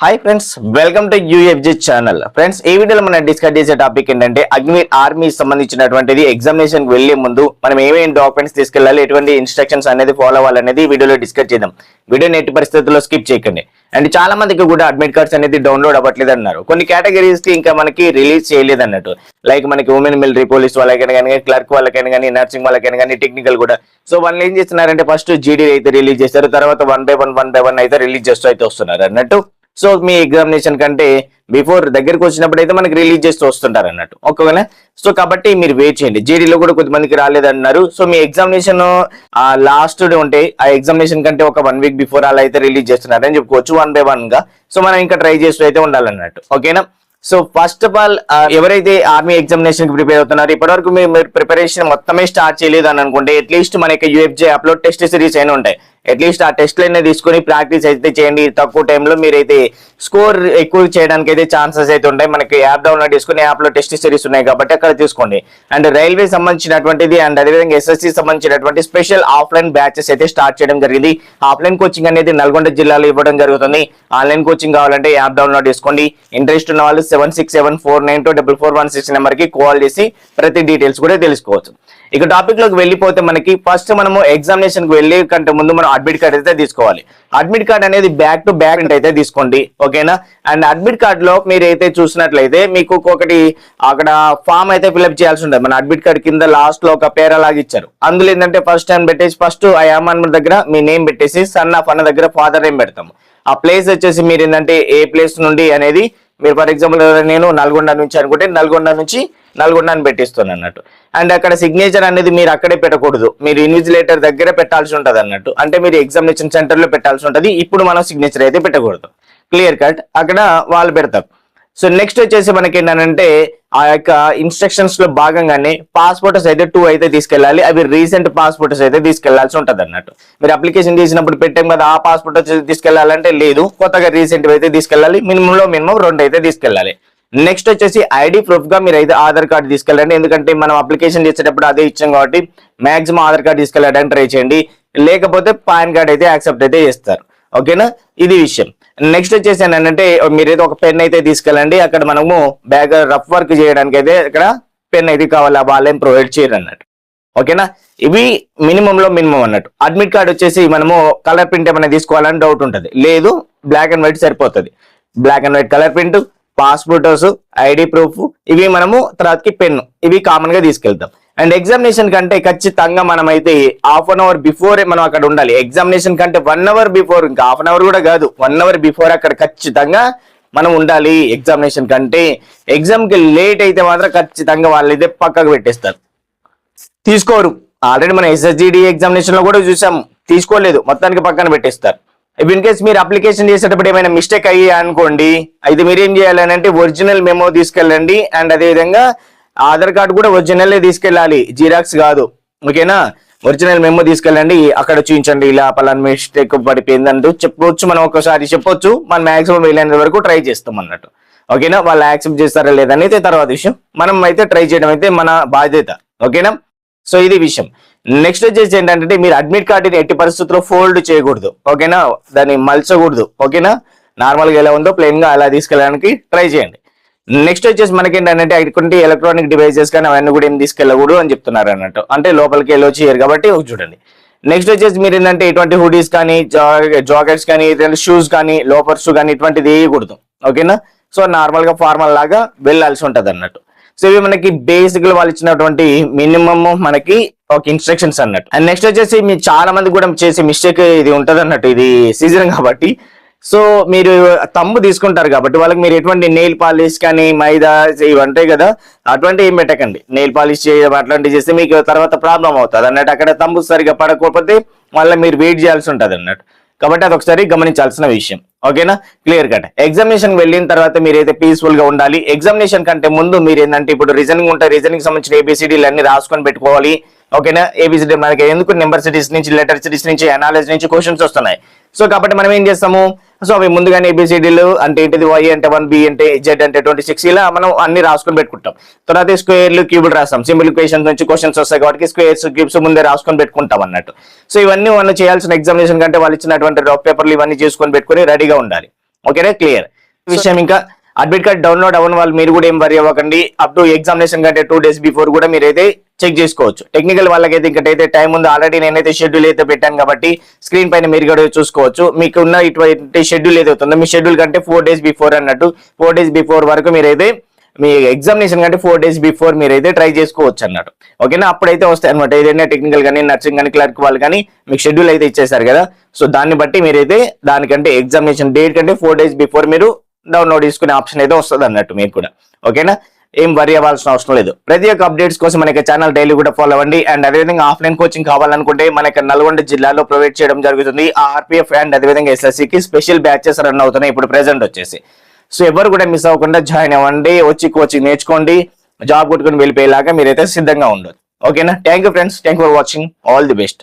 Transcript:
Hi friends welcome to UFG channel friends ఈ వీడియోలో మనం డిస్కస్ చేసే టాపిక్ ఏంటంటే అగ్నివీర్ ఆర్మీ సంబంధించినటువంటిది ఎగ్జామినేషన్కి వెళ్ళే ముందు మనం ఏమేమి డాక్యుమెంట్స్ తీసుకెళ్ళాలి ఎటువంటి ఇన్స్ట్రక్షన్స్ అనేది ఫాలో అవ్వాలనేది వీడియోలో డిస్కస్ చేద్దాం. వీడియో నెట్ పరిస్థితుల్లో స్కిప్ చేయకండి. అండ్ చాలా మందికి కూడా అడ్మిట్ కార్డ్స్ అనేది డౌన్లోడ్ అవ్వట్లేదు అన్నారు. కొన్ని కేటగిరీస్కి ఇంకా మనకి రిలీజ్ చేయలేదు అన్నట్టు. లైక్ మనకి ఉమెన్ మిలిటరీ పోలీస్ వాళ్ళకైనా కానీ క్లర్క్ వాళ్ళకైనా కానీ నర్సింగ్ వాళ్ళకైనా కానీ టెక్నికల్ కూడా. సో వాళ్ళు ఏం చేస్తున్నారంటే ఫస్ట్ జీడీ అయితే రిలీజ్ చేస్తారు తర్వాత one by one one by one అయితే రిలీజ్ చేస్తూ అయితే వస్తున్నారు అన్నట్టు. సో మీ ఎగ్జామినేషన్ కంటే బిఫోర్ దగ్గరికి వచ్చినప్పుడు అయితే మనకి రిలీజ్ చేస్తూ వస్తుంటారు అన్నట్టు. ఒకవేళ సో కాబట్టి మీరు వెయిట్ చేయండి. జేడీలో కూడా కొంతమందికి రాలేదన్నారు. సో మీ ఎగ్జామినేషన్ లాస్ట్ ఉంటే ఆ ఎగ్జామినేషన్ కంటే ఒక వన్ వీక్ బిఫోర్ అలా అయితే రిలీజ్ చేస్తున్నారని చెప్పుకోవచ్చు వన్ బై వన్గా. సో మనం ఇంకా ట్రై చేస్తూ అయితే ఉండాలన్నట్టు. ఓకేనా సో ఫస్ట్ ఆఫ్ ఆల్ ఎవరైతే ఆర్మీ ఎగ్జామినేషన్కి ప్రిపేర్ అవుతున్నారో ఇప్పటివరకు మీరు మీరు ప్రిపరేషన్ మొత్తమే స్టార్ట్ చేయలేదు అని అనుకుంటే అట్లీస్ట్ మనకి యూఎఫ్జే అప్లోడ్ టెస్ట్ సిరీస్ అయినా ఉంటాయి. అట్లీస్ట్ ఆ టెస్ట్ అయినా తీసుకొని ప్రాక్టీస్ అయితే చేయండి. తక్కువ టైంలో మీరైతే స్కోర్ ఎక్కువ చేయడానికి అయితే ఛాన్సెస్ అయితే ఉంటాయి. మనకి యాప్ డౌన్లోడ్ చేసుకుని యాప్లో టెస్ట్ సిరీస్ ఉన్నాయి కాబట్టి అక్కడ తీసుకోండి. అండ్ రైల్వే సంబంధించినటువంటిది అండ్ అదేవిధంగా ఎస్ఎస్సి సంబంధించినటువంటి స్పెషల్ ఆఫ్లైన్ బ్యాచెస్ అయితే స్టార్ట్ చేయడం జరిగింది. ఆఫ్లైన్ కోచింగ్ అనేది నల్గొండ జిల్లాలో ఇవ్వడం జరుగుతుంది. ఆన్లైన్ కోచింగ్ కావాలంటే యాప్ డౌన్లోడ్ చేసుకోండి. ఇంట్రెస్ట్ ఉన్న వాళ్ళు seven six seven four nine two double four one six నెంబర్కి కాల్ చేసి ప్రతి డీటెయిల్స్ కూడా తెలుసుకోవచ్చు. ఇక టాపిక్లోకి వెళ్ళిపోతే మనకి ఫస్ట్ మనము ఎగ్జామినేషన్కి వెళ్ళే కంటే ముందు మనం అడ్మిట్ కార్డ్ అయితే తీసుకోవాలి. అడ్మిట్ కార్డ్ అనేది బ్యాక్ టు బ్యాక్ అయితే తీసుకోండి. ఓకేనా? అండ్ అడ్మిట్ కార్డ్లో మీరు అయితే చూసినట్లయితే మీకు ఒకటి అక్కడ ఫామ్ అయితే ఫిల్అప్ చేయాల్సి ఉంటుంది. మన అడ్మిట్ కార్డ్ కింద లాస్ట్లో ఒక పేరు అలాగే ఇచ్చారు. అందులో ఏంటంటే ఫస్ట్ టైం పెట్టేసి ఫస్ట్ ఆ యామన్ దగ్గర మీ నేమ్ పెట్టేసి సన్ ఆఫ్ అన్న దగ్గర ఫాదర్ నేమ్ పెడతాము. ఆ ప్లేస్ వచ్చేసి మీరు ఏంటంటే ఏ ప్లేస్ నుండి అనేది మీరు ఫర్ ఎగ్జాంపుల్ నేను నల్గొండ నుంచి అనుకుంటే నల్గొండ నుంచి నల్గొండని పెట్టిస్తుంది పెట్టిస్తాను అన్నట్టు. అండ్ అక్కడ సిగ్నేచర్ అనేది మీరు అక్కడే పెట్టకూడదు. మీరు ఇన్విజిలేటర్ దగ్గర పెట్టాల్సి ఉంటుంది అన్నట్టు. అంటే మీరు ఎగ్జామినేషన్ సెంటర్లో పెట్టాల్సి ఉంటుంది. ఇప్పుడు మనం సిగ్నేచర్ అయితే పెట్టకూడదు. క్లియర్ కట్ అక్కడ వాళ్ళు పెడతారు. సో నెక్స్ట్ వచ్చేసి మనకి ఏంటంటే ఆ యొక్క ఇన్స్ట్రక్షన్స్లో భాగంగానే పాస్పోర్ట్స్ అయితే టూ అయితే తీసుకెళ్ళాలి. అవి రీసెంట్ పాస్పోర్ట్స్ అయితే తీసుకెళ్ళాల్సి ఉంటుంది అన్నట్టు. మీరు అప్లికేషన్ చేసినప్పుడు పెట్టాం కదా ఆ పాస్పోర్ట్ తీసుకెళ్ళాలంటే లేదు. కొత్తగా రీసెంట్ అయితే తీసుకెళ్ళాలి. మినిమంలో మినిమం రెండు అయితే తీసుకెళ్ళాలి. నెక్స్ట్ వచ్చేసి ఐడి ప్రూఫ్గా మీరు అయితే ఆధార్ కార్డు తీసుకెళ్ళండి. ఎందుకంటే మనం అప్లికేషన్ చేసేటప్పుడు అదే ఇచ్చాం కాబట్టి మాక్సిమం ఆధార్ కార్డు తీసుకెళ్ళడానికి ట్రై చేయండి. లేకపోతే పాన్ కార్డ్ అయితే యాక్సెప్ట్ అయితే చేస్తారు. ఓకేనా ఇది విషయం. నెక్స్ట్ వచ్చేసి ఏంటంటే మీరైతే ఒక పెన్ అయితే తీసుకెళ్ళండి. అక్కడ మనము బ్యాగ్ రఫ్ వర్క్ చేయడానికి అయితే ఇక్కడ పెన్ అయితే కావాలి. వాళ్ళేం ప్రొవైడ్ చేయరు అన్నట్టు. ఓకేనా ఇవి మినిమం లో మినిమం అన్నట్టు. అడ్మిట్ కార్డ్ వచ్చేసి మనము కలర్ ప్రింట్ ఏమైనా తీసుకోవాలని డౌట్ ఉంటుంది. లేదు బ్లాక్ అండ్ వైట్ సరిపోతుంది. Black and white colour print passports ID proof ఇవి మనము తర్వాతకి పెన్ను ఇవి కామన్గా తీసుకెళ్తాం. అండ్ ఎగ్జామినేషన్ కంటే ఖచ్చితంగా మనం అయితే హాఫ్ అన్ అవర్ బిఫోర్ మనం అక్కడ ఉండాలి. ఎగ్జామినేషన్ కంటే వన్ అవర్ బిఫోర్ ఇంకా హాఫ్ అన్ అవర్ కూడా కాదు. వన్ అవర్ బిఫోర్ అక్కడ ఖచ్చితంగా మనం ఉండాలి ఎగ్జామినేషన్ కంటే. ఎగ్జామ్కి లేట్ అయితే మాత్రం ఖచ్చితంగా వాళ్ళు అయితే పక్కకు పెట్టేస్తారు. తీసుకోరు. ఆల్రెడీ మన ఎస్ఎస్జిడి ఎగ్జామినేషన్లో కూడా చూసాం తీసుకోలేదు. మొత్తానికి పక్కన పెట్టేస్తారు. ఇఫ్ ఇన్ కేస్ మీరు అప్లికేషన్ చేసేటప్పుడు ఏమైనా మిస్టేక్ అయ్యి అనుకోండి అయితే మీరు ఏం చేయాలని అంటే ఒరిజినల్ మెమో తీసుకెళ్ళండి. అండ్ అదేవిధంగా ఆధార్ కార్డు కూడా ఒరిజినల్ తీసుకెళ్ళాలి. జీరాక్స్ కాదు. ఓకేనా ఒరిజినల్ మెమో తీసుకెళ్ళండి. అక్కడ చూపించండి. ఇలా పలానా మిస్టేక్ పడిపోయింది అంటూ చెప్పవచ్చు మనం ఒకసారి చెప్పొచ్చు. మనం మాక్సిమం వెళ్ళేంత వరకు ట్రై చేస్తాం అన్నట్టు. ఓకేనా వాళ్ళు యాక్సెప్ట్ చేస్తారా లేదని అయితే తర్వాత విషయం. మనం అయితే ట్రై చేయడం అయితే మన బాధ్యత. ఓకేనా సో ఇది విషయం. నెక్స్ట్ వచ్చేసి ఏంటంటే మీరు అడ్మిట్ కార్డుని ఎట్టి పరిస్థితుల్లో ఫోల్డ్ చేయకూడదు. ఓకేనా? దాన్ని మలచకూడదు. ఓకేనా? నార్మల్గా ఎలా ఉందో ప్లెయిన్గా అలా తీసుకెళ్ళడానికి ట్రై చేయండి. నెక్స్ట్ వచ్చేసి మనకి ఏంటంటే అటువంటి ఎలక్ట్రానిక్ డివైసెస్ కానీ అవన్నీ కూడా ఏం తీసుకెళ్ళకూడదు అని చెప్తున్నారు అన్నట్టు. అంటే లోపలికి వెళ్ళి వచ్చి కాబట్టి చూడండి. నెక్స్ట్ వచ్చేసి మీరు ఏంటంటే ఇటువంటి హుడీస్ కానీ జాకెట్స్ కానీ షూస్ కానీ లోపర్స్ కానీ ఇటువంటిది వేయకూడదు. ఓకేనా? సో నార్మల్గా ఫార్మల్ లాగా వెళ్ళాల్సి ఉంటది అన్నట్టు. సో ఇవి మనకి బేసిక్ వాళ్ళు ఇచ్చినటువంటి మినిమమ్ మనకి ఒక ఇన్స్ట్రక్షన్స్ అన్నట్టు. అండ్ నెక్స్ట్ వచ్చేసి మీరు చాలా మంది కూడా చేసే మిస్టేక్ ఇది ఉంటది అన్నట్టు. ఇది సీజన్ కాబట్టి. సో మీరు తమ్ము తీసుకుంటారు కాబట్టి వాళ్ళకి మీరు ఎటువంటి నెయిల్ పాలిష్ కానీ మైదా ఇవి ఉంటాయి కదా అటువంటి ఏం పెట్టకండి. నెయిల్ పాలిష్ చేయడం అట్లాంటివి చేస్తే మీకు తర్వాత ప్రాబ్లం అవుతుంది. అన్నట్టు అక్కడ తమ్ము సరిగా పడకపోతే మళ్ళీ మీరు వెయిట్ చేయాల్సి ఉంటుంది అన్నట్టు. కాబట్టి అది ఒకసారి గమనించాల్సిన విషయం. ఓకేనా? క్లియర్ కట్ ఎగ్జామినేషన్ వెళ్ళిన తర్వాత మీరైతే పీస్ఫుల్గా ఉండాలి. ఎగ్జామినేషన్ కంటే ముందు మీరు ఏంటంటే ఇప్పుడు రీజనింగ్ ఉంటే రీజనింగ్ సంబంధించిన ఏబిసిడీలు అన్ని రాసుకొని పెట్టుకోవాలి. ఓకేనా ఏబిసిడి మనకి ఎందుకు నెంబర్ సిటీస్ నుంచి లెటర్ సిటీస్ నుంచి అనాలజీ నుంచి క్వశ్చన్స్ వస్తున్నాయి సో కాబట్టి మనం ఏం చేస్తాము సో అవి ముందుగానే ఏబిసిడీలు అంటే ఏంటిది వై అంటే వన్ బి అంటే జెడ్ అంటే ట్వంటీ సిక్స్ ఇలా మనం అన్ని రాసుకొని పెట్టుకుంటాం తర్వాత స్క్వేర్లు క్యూబులు రాస్తాం సింపుల్ క్వశ్చన్స్ నుంచి క్వశ్చన్స్ వస్తాయి కాబట్టి స్క్వేర్స్ క్యూబ్స్ ముందే రాసుకొని పెట్టుకుంటాం అన్నట్టు సో ఇవన్నీ మనం చేయాల్సిన ఎగ్జామినేషన్ కంటే వాళ్ళు ఇచ్చినటువంటి రఫ్ పేపర్లు ఇవన్నీ చేసుకొని పెట్టుకొని రెడీగా ఉండాలి ఓకేనా క్లియర్ విషయం ఇంకా అడ్మిట్ కార్డ్ డౌన్లోడ్ అవ్వని వాళ్ళు మీరు కూడా ఏం వరి అవ్వకండి. అప్ టు ఎగ్జామినేషన్ కంటే టూ డేస్ బిఫోర్ కూడా మీరైతే చెక్ చేసుకోవచ్చు. టెక్నికల్ వాళ్ళకైతే ఇంకటైతే టైం ఉంది. ఆల్రెడీ నేనైతే షెడ్యూల్ అయితే పెట్టాను కాబట్టి స్క్రీన్ పైన మీరు కూడా చూసుకోవచ్చు. మీకు ఉన్న ఇటువంటి షెడ్యూల్ ఏదైతే అవుతుందో మీ షెడ్యూల్ కంటే ఫోర్ డేస్ బిఫోర్ అన్నట్టు ఫోర్ డేస్ బిఫోర్ వరకు మీరైతే మీ ఎగ్జామినేషన్ కంటే ఫోర్ డేస్ బిఫోర్ మీరైతే ట్రై చేసుకోవచ్చు అన్నట్టు. ఓకేనా అప్పుడైతే వస్తాయి అనమాట ఏదైనా టెక్నికల్ కానీ నర్సింగ్ కానీ క్లర్క్ వాళ్ళు కానీ మీకు షెడ్యూల్ అయితే ఇచ్చేసారు కదా. సో దాన్ని బట్టి మీరైతే దానికంటే ఎగ్జామినేషన్ డేట్ కంటే ఫోర్ డేస్ బిఫోర్ మీరు డౌన్లోడ్ చేసుకునే ఆప్షన్ అయితే వస్తుంది అన్నట్టు మీకు కూడా. ఓకేనా ఏం వరి అవ్వాల్సిన అవసరం లేదు. ప్రతి ఒక్క అప్డేట్స్ కోసం మన ఛానల్ డైలీ కూడా ఫాలో అవ్వండి. అండ్ అదేవిధంగా ఆఫ్లైన్ కోచింగ్ కావాలనుకుంటే మన నల్గొండ జిల్లాలో ప్రొవైడ్ చేయడం జరుగుతుంది. ఆ ఆర్పీఎఫ్ అండ్ అదేవిధంగా ఎస్ఎస్సికి స్పెషల్ బ్యాచెస్ రన్ అవుతున్నాయి. ఇప్పుడు ప్రెసెంట్ వచ్చేసి. సో ఎవరు కూడా మిస్ అవ్వకుండా జాయిన్ అవ్వండి. వచ్చి కోచింగ్ నేర్చుకోండి. జాబ్ కొట్టుకుని వెళ్ళిపోయేలాగా మీరైతే సిద్ధంగా ఉండదు ఓకేనా thank you friends thank for watching all the best